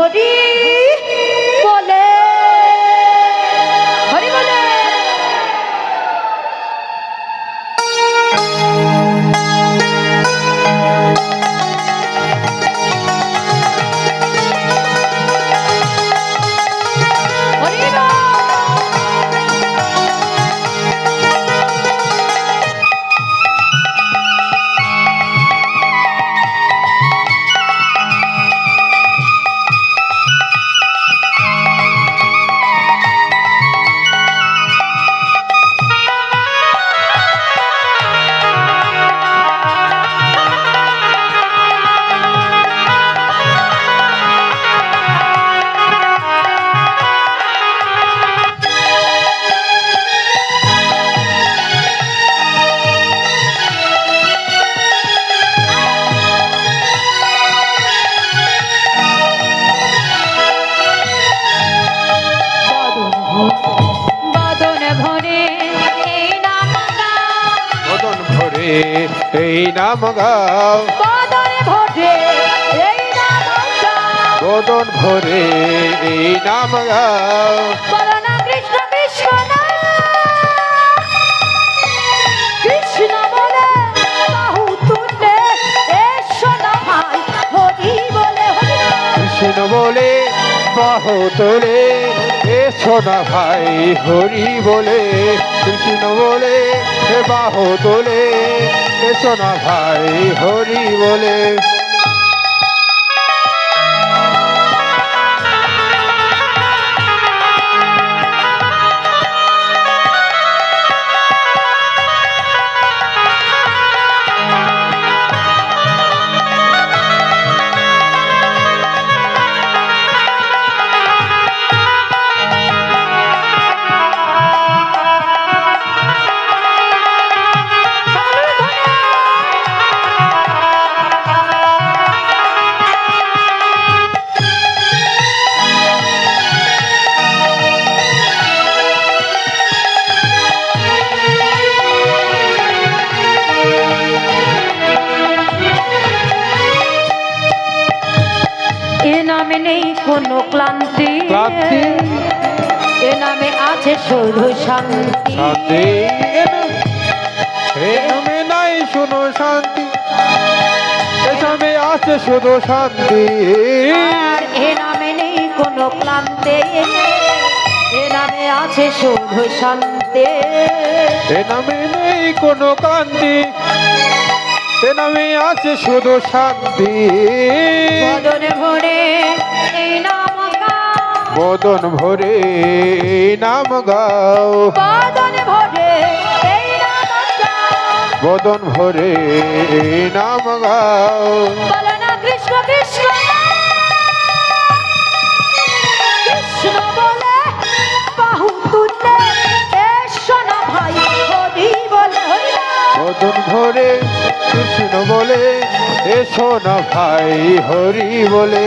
হরি বদন ভরে এই নাম গাও। বদন ভরে এই নাম গাও। কৃষ্ণ কৃষ্ণ কৃষ্ণ বলে বাহু তুলে এসো না ভাই হরি বলে হরি কৃষ্ণ বলে বাহ তোলে এসো না ভাই হরি বলে কৃষ্ণ বলে বাহ তোলে এসো না ভাই হরি বলে। নামে নেই কোনো ক্লান্তি। ক্লান্তি। এ নামে আছে শুধু শান্তি। হে নামে নাই শুনো শান্তি। এসবে আছে শুধু শান্তি। আর এ নামে নেই কোনো ক্লান্তি। এ নামে আছে শুধু শান্তি। এ নামে নেই কোনো কান্তি এ নামে আছে শুধু শান্তি বদনে ভরে নাম গাও। বদন ভরে নাম গাও। বদনে ভরে নাম গাও। বদন ভরে নাম গাও। কৃষ্ণ কৃষ্ণ কৃষ্ণ। বদন ভরে কৃষ্ণ বলে এসো না ভাই হরি বলে।